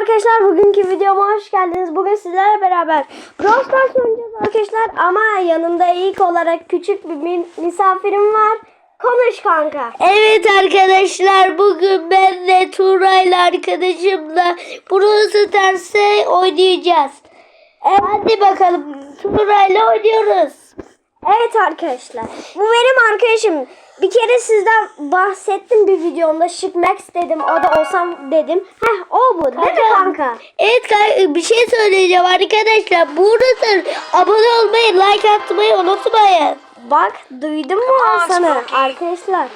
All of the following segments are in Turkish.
arkadaşlar bugünkü videoma hoş geldiniz. Bugün sizlerle beraber Brawl Stars oynayacağız arkadaşlar. Ama yanımda ilk olarak küçük bir mi- misafirim var. Konuş kanka. Evet arkadaşlar bugün ben de Tuğra'yla arkadaşımla Brawl Stars'ı oynayacağız. Hadi bakalım Tuğra'yla oynuyoruz. Evet arkadaşlar. Bu benim arkadaşım. Bir kere sizden bahsettim bir videomda. Şık Max dedim. O da olsam dedim. Heh o bu. Değil mi kanka? Evet kanka, bir şey söyleyeceğim arkadaşlar. Burada abone olmayı, like atmayı unutmayın. Bak duydun mu Hasan'ı arkadaşlar?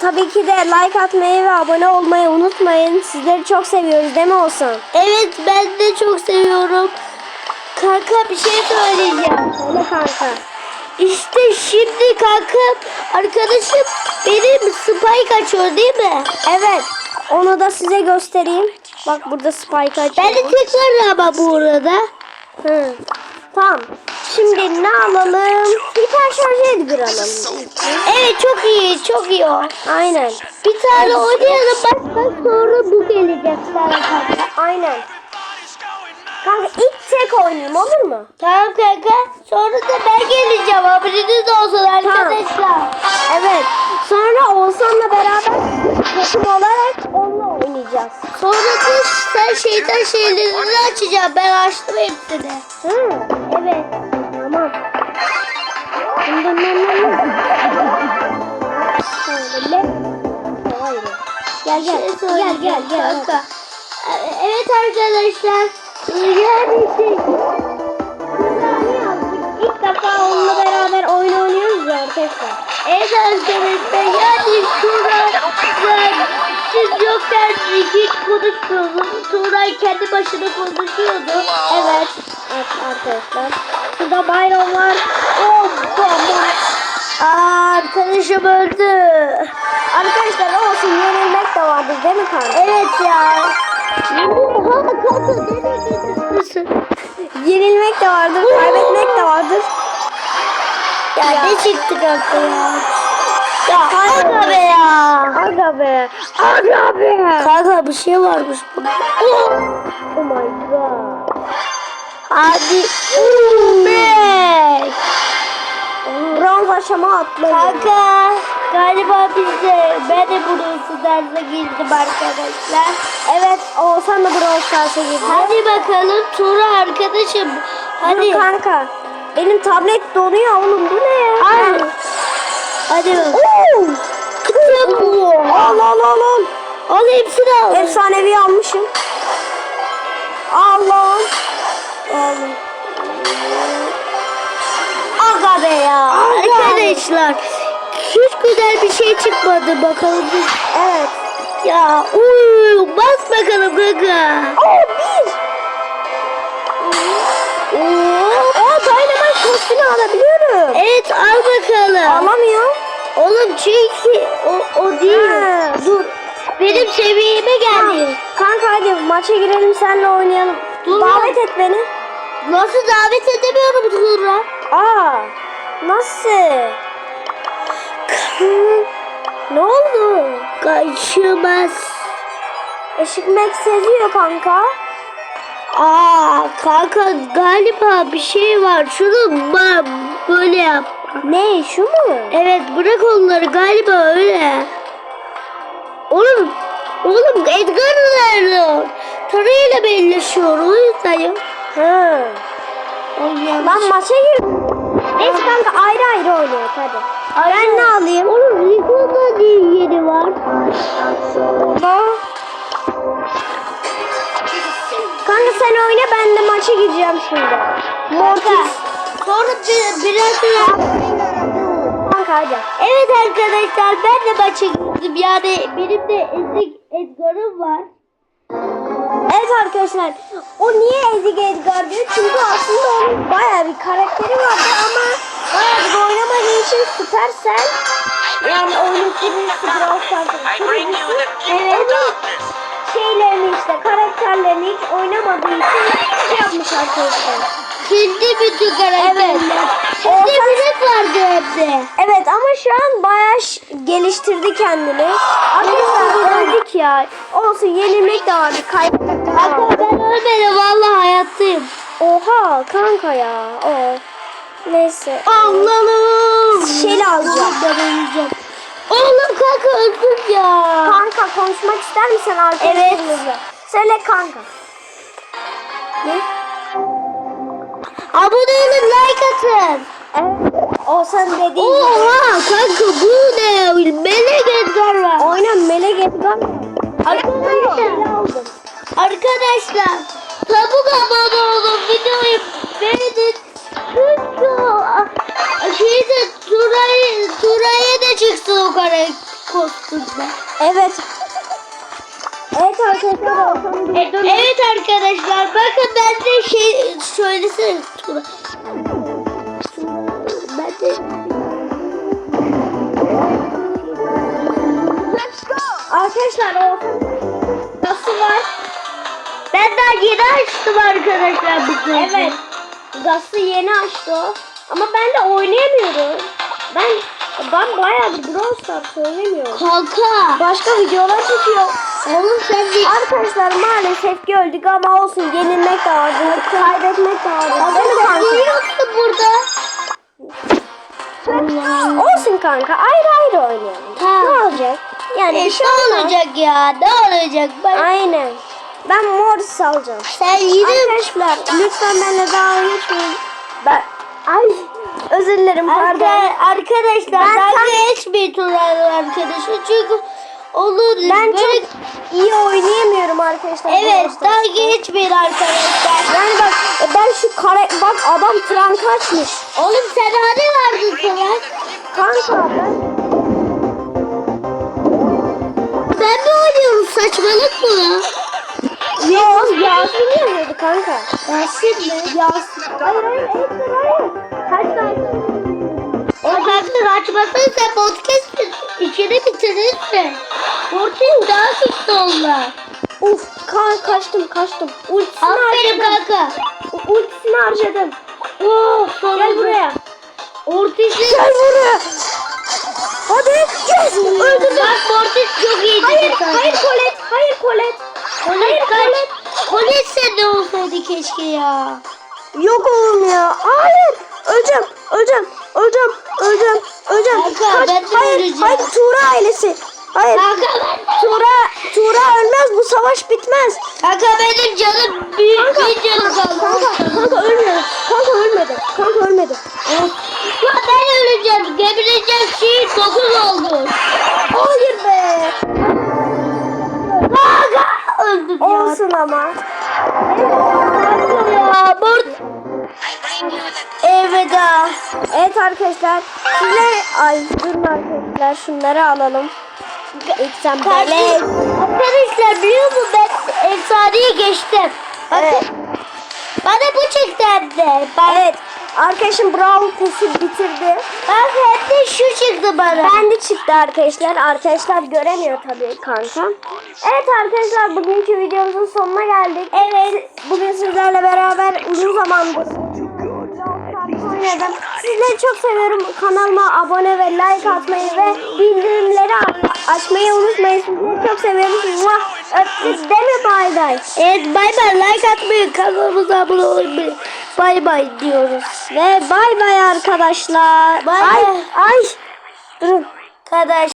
Tabii ki de like atmayı ve abone olmayı unutmayın. Sizleri çok seviyoruz değil mi Olsan? Evet ben de çok seviyorum. Kanka bir şey söyleyeceğim. Söyle kanka. İşte şimdi kanka arkadaşım benim spike açıyor değil mi? Evet. Onu da size göstereyim. Bak burada spike açıyor. Ben de tekrar ama bu arada. Hı. Tamam. Şimdi ne alalım? Hiper şarj edgir alalım. Evet çok iyi çok iyi o. Aynen. Bir tane oynayalım bak bak sonra bu gelecek. Aynen. Kanka ilk tek oynayayım olur mu? Tamam kanka sonra da ben geleceğim haberiniz olsun arkadaşlar. Evet. Sonra Oğuzhan'la beraber takım olarak onunla oynayacağız. Sonra da sen şeytan şeylerini açacağım ben açtım hepsini. Hı. Evet. Tamam. Şöyle. Hayır. Gel gel. Şey Gel gel gel. Evet arkadaşlar. Yani şey. İlk defa onunla beraber oyun oynuyoruz ya arkadaşlar. Evet arkadaşlar yani Tuğra siz yokken hiç konuşmuyordum. Tuğra kendi başına konuşuyordu. Evet. Evet arkadaşlar. Şurada bayram var. Oh tamam. Aa, arkadaşım öldü. Arkadaşlar olsun yenilmek de vardır değil mi kanka? Evet ya. Kanka? Yenilmek de vardır, kaybetmek de vardır. Ya, Ya. ne çıktı kanka ya? Ya aga be ya. Aga be. Aga be. Kanka bir şey varmış burada. Oh. Oh my god. Hadi. Beş. Bronz aşama atladı. Kanka galiba biz de ben de burası derse girdim arkadaşlar. Evet Oğuzhan da Brawl Stars'a girdi. Hadi bakalım Tuğra arkadaşım. Hadi. Hadi. kanka. Benim tablet donuyor oğlum bu ne ya? Al. Hadi. Oo. Kızım. Al al al al. Al hepsini al. Efsanevi almışım. Al al. Al. Aga be ya. Arkadaşlar. Hiç güzel bir şey çıkmadı bakalım. Evet. Ya uuu bas bakalım kanka. Oo bir. Oo. Aa Dynamite kostümü alabiliyorum. Evet al bakalım. Alamıyorum. Oğlum çünkü o, o değil. Ha. Dur. Benim seviyeme geldi. Kanka hadi maça girelim senle oynayalım. Dur Davet et beni. Nasıl davet edemiyorum Tuğra? Aa. Nasıl? ne oldu? Kaçamaz. Işık Max seziyor kanka. Aa kanka galiba bir şey var. Şunu böyle yap. Ne şu mu? Evet bırak onları galiba öyle. Oğlum oğlum Edgar nerede? Tarayla belleşiyor o yüzden ya. Ha. Yanlış. Lan maça gir. Neyse kanka ayrı ayrı oynuyoruz hadi. Ben ne alayım? Oğlum Rico'da diye yeri var. Ba. Kanka sen oyna ben de maça gireceğim şimdi. Mortis. Sonra bir, biraz daha. Kanka hadi. Evet arkadaşlar ben de maça gittim. Yani benim de ezik Edgar'ım var. Evet arkadaşlar o niye Ezik Edgar diyor? Çünkü aslında onun baya bir karakteri vardı ama baya bir oynamadığı için Supercell yani oyunun kurucusu Brawl Stars'ın kurucusu evet, şeylerini işte karakterlerini hiç oynamadığı için şey yapmış arkadaşlar. Sildi bütün karakterler. Hem de bilek vardı evde. Evet ama şu an bayağı geliştirdi kendini. Arkadaşlar öldük ya. Olsun yenilmek de vardı. Kaybetmek de vardı. ben ölmedim vallahi hayattayım. Oha kanka ya. O. Neyse. Allah'ım. Şeyle alacağım. Oğlum kanka öldüm ya. Kanka konuşmak ister misin arkadaşlarımızla? Söyle kanka. Ne? Abone olun like atın. Evet. O sen dediğin. Oha kanka bu ne? Melek Edgar var. Oyna melek Edgar. Arkadaşlar. aldım. Arkadaşlar çabuk abone olun videoyu beğenin. Çünkü şeyde Turay'ı Turay'a da çıksın o kare kostümde. Evet. Evet arkadaşlar. E- evet arkadaşlar bakın ben de şey söylesene Turay. Ben de Arkadaşlar olsun. Nasıl var? ben daha yeni açtım arkadaşlar bu. Evet. Gazı yeni açtı o. Ama ben de oynayamıyorum. Ben ben bayağı bir Brawl Stars oynamıyorum. Kanka. Başka videolar çekiyor. Oğlum sen de Arkadaşlar maalesef ki öldük ama olsun yenilmek vardı. Kaybetmek mi sen kanka? yoksun burada? Olsun kanka ayrı ayrı oynayalım. Tamam. Ne olacak? Yani E, bir şey ne olmaz. olacak ya? Ne olacak? Ben, Aynen. Ben Morris alacağım. sen yine Arkadaşlar lütfen benimle dalga geçmeyin. Ben ay özür dilerim pardon. Arka, arkadaşlar Ben ben tam- Ben böyle çok iyi oynayamıyorum arkadaşlar. evet daha geçmeyin arkadaşlar. Yani bak e, ben şu kare bak adam tren kaçmış. Oğlum sen hani vardın Turan? Kanka ben Ben mi oynuyorum saçmalık mı lan? Yok Yasin yazıyordu kanka. Yasin mi? Yasin. Hayır hayır Edgar hayır. Kaç tane? O kanka açmasın sen podcast içini bitirirsin. Orçun daha güçlü onlar. Uf ka kaçtım kaçtım. Ultisini Aferin harcadım. kanka. U- Ultisini harcadım. Oh, Gel buraya. Ortiz Gel buraya. Hadi yes öldürdüm. Bak Mortis çok iyiydi. Hayır kanka. hayır Colette hayır Colette. Kolet kaç. Kolet sen de olsaydı keşke ya. Yok oğlum ya. Hayır. Öleceğim. Öleceğim. Öleceğim. Öleceğim. Öleceğim. Kanka, Kaç. ben de hayır. öleceğim. Hayır Tuğra ailesi. Hayır. Kanka Tuğra, Tuğra ölmez. Bu savaş bitmez. Kanka benim canım büyük bir canım kaldı. Kanka, kanka. Kanka Evet arkadaşlar. Size ay durun arkadaşlar şunları alalım. Eksem Kardeşim, Arkadaşlar biliyor musun ben efsaneyi geçtim. Bakın. Evet. Bana bu çıktı hem de. Ben, Evet. Arkadaşım Brawl Pass'i bitirdi. bak hem de şu çıktı bana. Ben de çıktı arkadaşlar. Arkadaşlar göremiyor tabii kanka. Evet arkadaşlar bugünkü videomuzun sonuna geldik. Evet. Bugün sizlerle beraber uzun zamandır oynadım. Sizleri çok seviyorum. Kanalıma abone ve like atmayı ve bildirimleri açmayı unutmayın. Sizleri çok seviyorum. Muah. Öptük değil mi bay bay? Evet bay bay like atmayı kanalımıza abone olmayı bay bay diyoruz. Ve bay bay arkadaşlar. Bay ay bay. ay. Durun. Arkadaş